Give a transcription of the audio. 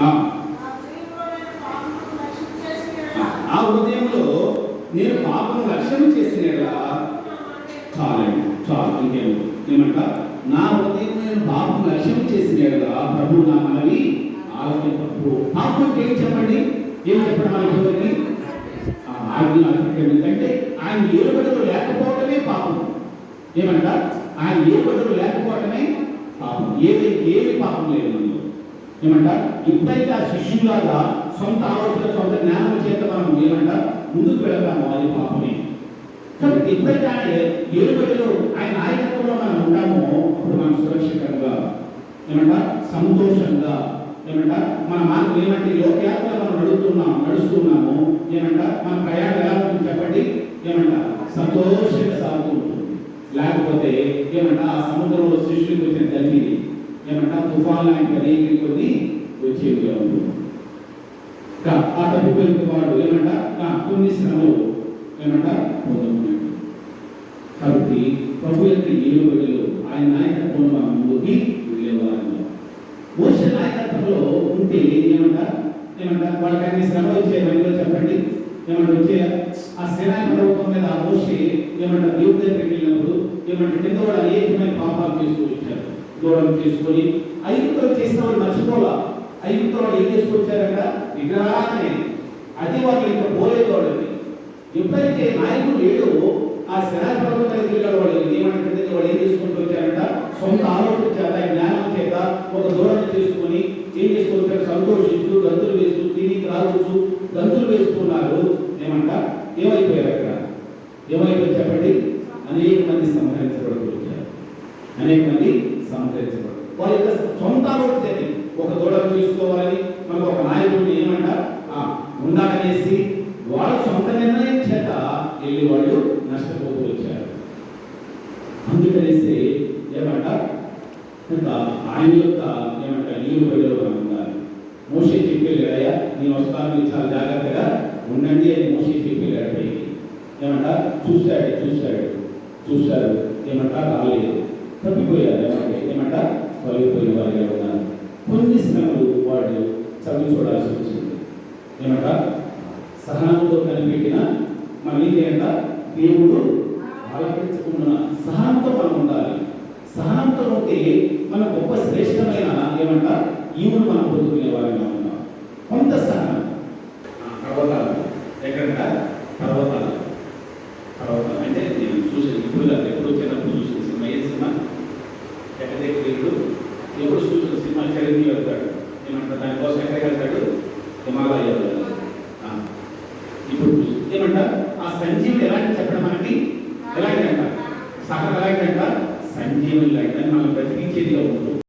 ఆ, హృదయంలో నేను పాపను లక్ష్యం చేసిన చాలండి చాలు ఇంకేం ఏమంట? నా హృదయం నేను పాపం లక్ష్యం చేసిన ప్రభు నా మనవి ఆలోచించు పాపం ఏం చెప్పండి? ఏం చెప్పండి మన ఆజ్ఞ ఎందుకంటే ఆయన ఏడుబడులు లేకపోవడమే పాపం. ఏమంట? ఆయన ఏడుబడులు లేకపోవడమే పాపం. ఏది ఏది పాపం లేదు మనలో ఏమంట? ఎప్పుడైతే ఆ శిష్యులాగా సొంత ఆలోచన సొంత జ్ఞానం చేత మనం ఏమంట? ముందుకు వెళతామో అది పాపమే. కాబట్టి ఎప్పుడైతే ఆయన ఏలుబడిలో ఆయన నాయకత్వంలో మనం ఉంటామో అప్పుడు మనం సురక్షితంగా ఏమంట? సంతోషంగా ఏమంట? మన మార్గం ఏమంటే లోకయాత్ర మనం నడుస్తున్నాం నడుస్తున్నాము ఏమంట? మన ప్రయాణం ఎలా ఉంటుంది చెప్పండి ఏమంట? సంతోషంగా సాగుతూ ఉంటుంది. లేకపోతే ఏమంట? ఆ సముద్రం ఏమంట తుఫాన్ లాంటి రేగిరి కొన్ని వచ్చేవి ఉంటుంది ఇంకా ఆ తప్పిపోయిన వాడు ఏమంటా ఆ కొన్ని శ్రమలు. ఏమంటా పొందుతున్నాడు కాబట్టి ప్రభు యొక్క ఏలుబడిలో ఆయన నాయకత్వంలో మనం ముందుకి వెళ్ళేవారు మోస నాయకత్వంలో ఉంటే ఏమంటా ఏమంట వాళ్ళకి అన్ని శ్రమ వచ్చే మధ్యలో చెప్పండి. ఏమంటే వచ్చే ఆ సేనాయ పర్వతం మీద ఆ మోసే ఏమంటారు? దేవుడి దగ్గరికి వెళ్ళినప్పుడు ఏమంటే కింద వాళ్ళు అనేకమైన పాపాలు చేస్తూ వచ్చారు? దూరం చేసుకొని ఐదుగురు చేసిన వాళ్ళు మర్చిపోలా ఐదుగురు ఏం చేసుకొచ్చారంట విగ్రహాన్ని. అది వాళ్ళు ఇంకా పోలేదు వాళ్ళకి ఎప్పుడైతే నాయకుడు లేడో ఆ సేనాయ పర్వతం మీద వాళ్ళు ఏమంటే వాళ్ళు ఏం చేసుకుంటూ వచ్చారంట సొంత ఆలోచన చేత జ్ఞానం చేత ఒక దూరం చేసుకొని ఏం చేస్తూ వచ్చారు సంతోషిస్తూ గంతులు వేస్తూ తిని త్రాగుతూ గంతులు వేస్తున్నారు ఏమంట ఏమైపోయారు అక్కడ ఏమైపోయి చెప్పండి అనేక మంది సంహరించబడుతూ వచ్చారు అనేక మంది వాళ్ళ యొక్క సొంత ఆలోచన ఒక దూడను చూసుకోవాలని మనకు ఒక నాయకుడిని ఏమంటారు? ఉండాలనేసి వాళ్ళ సొంత నిర్ణయం చేత వెళ్ళి వాళ్ళు నష్టపోతూ వచ్చారు. అందుకనేసి ఏమంటారు? ఆయన యొక్క ఏమంటారు? నీళ్ళు బడిలో ఉండాలి. మోసే చెప్పేళ్ళాడయ్యా నేను వస్తాను మీరు చాలా జాగ్రత్తగా ఉండండి అని మోసే చెప్పేళ్ళాడు ఏమంటారు? చూశాడు చూశాడు చూశాడు. ఏమంటారు? రాలేదు. తప్పిపోయారు. ఏమంటే తొలగిపోయిన వారిగా ఉన్నారు కొన్ని శ్రమలు వాళ్ళు చదువు చూడాల్సి వచ్చింది. ఏమంట? సహనంతో కనిపెట్టిన మన ఏంటంట దేవుడు ఆలకించకుండా సహనంతో మనం ఉండాలి. సహనంతో ఉంటే మన గొప్ప శ్రేష్టమైన ఏమంట? ఈవును మనం పొందుకునే వారిగా ఉన్నాం. కొంత సహనం ఎలాంటి అంట సహనం మనం బ్రతికించేదిగా ఉంటుంది.